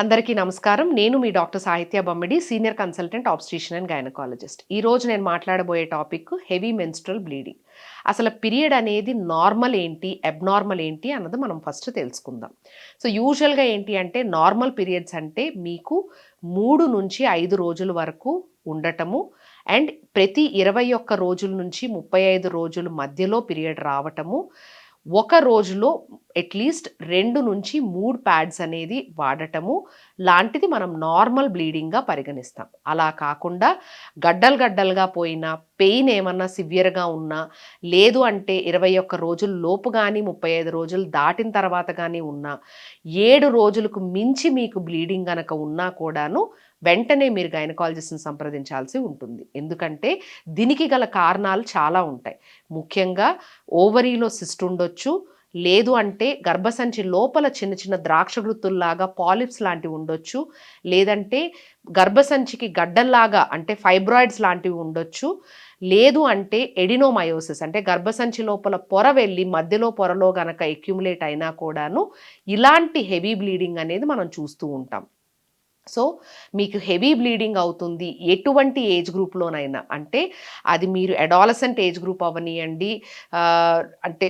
అందరికీ నమస్కారం. నేను మీ doctor Sahitya Bommidi senior consultant obstetrician and gynaecologist. ఈ రోజు నేను మాట్లాడబోయే టాపిక్ హెవీ మెన్స్ట్రల్ బ్లీడింగ్. అసలు పీరియడ్ అనేది నార్మల్ ఏంటి అబ్నార్మల్ ఏంటి అన్నది మనం ఫస్ట్ తెలుసుకుందాం. సో యూజువల్గా ఏంటి అంటే నార్మల్ పీరియడ్స్ అంటే మీకు మూడు నుంచి ఐదు రోజుల వరకు ఉండటము అండ్ ప్రతి ఇరవై ఒక్క రోజుల నుంచి ముప్పై ఐదు రోజుల మధ్యలో పీరియడ్ రావటము. ఒక రోజులో అట్లీస్ట్ రెండు నుంచి మూడు ప్యాడ్స్ అనేది వాడటము లాంటిది మనం నార్మల్ బ్లీడింగ్గా పరిగణిస్తాం. అలా కాకుండా గడ్డలు గడ్డలుగా పోయినా పెయిన్ ఏమన్నా సివియర్గా ఉన్నా లేదు అంటే ఇరవై ఒక్క రోజుల లోపు కానీ ముప్పై ఐదు రోజులు దాటిన తర్వాత కానీ ఉన్నా ఏడు రోజులకు మించి మీకు బ్లీడింగ్ కనుక ఉన్నా కూడాను వెంటనే మీరు గైనకాలజిస్ట్ని సంప్రదించాల్సి ఉంటుంది. ఎందుకంటే దీనికి గల కారణాలు చాలా ఉంటాయి. ముఖ్యంగా ఓవరీలో సిస్ట్ ఉండొచ్చు లేదు అంటే గర్భసంచి లోపల చిన్న చిన్న ద్రాక్ష గుర్తుల్లాగా పాలిప్స్ లాంటివి ఉండొచ్చు. లేదంటే గర్భసంచికి గడ్డల్లాగా అంటే ఫైబ్రాయిడ్స్ లాంటివి ఉండొచ్చు. లేదు అంటే ఎడినోమయోసిస్ అంటే గర్భసంచి లోపల పొర వెళ్ళి మధ్యలో పొరలో గనక ఎక్యుములేట్ అయినా కూడాను ఇలాంటి హెవీ బ్లీడింగ్ అనేది మనం చూస్తూ ఉంటాం. సో మీకు హెవీ బ్లీడింగ్ అవుతుంది ఎటువంటి ఏజ్ గ్రూప్లోనైనా అంటే అది మీరు అడాలసెంట్ ఏజ్ గ్రూప్ అవనియండి అంటే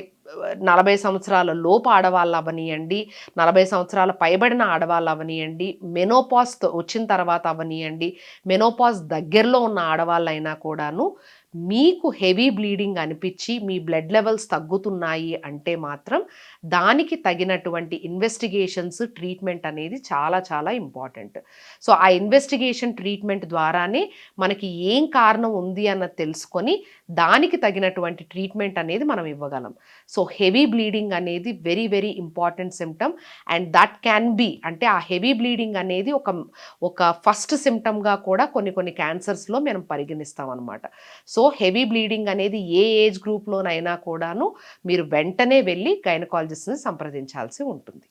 నలభై సంవత్సరాల లోపు ఆడవాళ్ళు అవనియండి నలభై సంవత్సరాల పైబడిన ఆడవాళ్ళు అవనియండి మెనోపాస్ వచ్చిన తర్వాత అవనియండి మెనోపాస్ దగ్గరలో ఉన్న ఆడవాళ్ళైనా కూడాను మీకు హెవీ బ్లీడింగ్ అనిపించి మీ బ్లడ్ లెవెల్స్ తగ్గుతున్నాయి అంటే మాత్రం దానికి తగినటువంటి ఇన్వెస్టిగేషన్స్ ట్రీట్మెంట్ అనేది చాలా చాలా ఇంపార్టెంట్. సో ఆ ఇన్వెస్టిగేషన్ ట్రీట్మెంట్ ద్వారానే మనకి ఏం కారణం ఉంది అన్నది తెలుసుకొని దానికి తగినటువంటి ట్రీట్మెంట్ అనేది మనం ఇవ్వగలం. సో హెవీ బ్లీడింగ్ అనేది very very important symptom and that can be అంటే ఆ హెవీ బ్లీడింగ్ అనేది ఒక ఒక ఫస్ట్ సిమ్టమ్గా కూడా కొన్ని కొన్ని క్యాన్సర్స్లో మనం పరిగణిస్తాం అనమాట సో హెవీ బ్లీడింగ్ అనేది ఏ ఏజ్ గ్రూప్లోనైనా కూడాను మీరు వెంటనే వెళ్ళి గైనకాలజిస్ట్ని సంప్రదించాల్సి ఉంటుంది.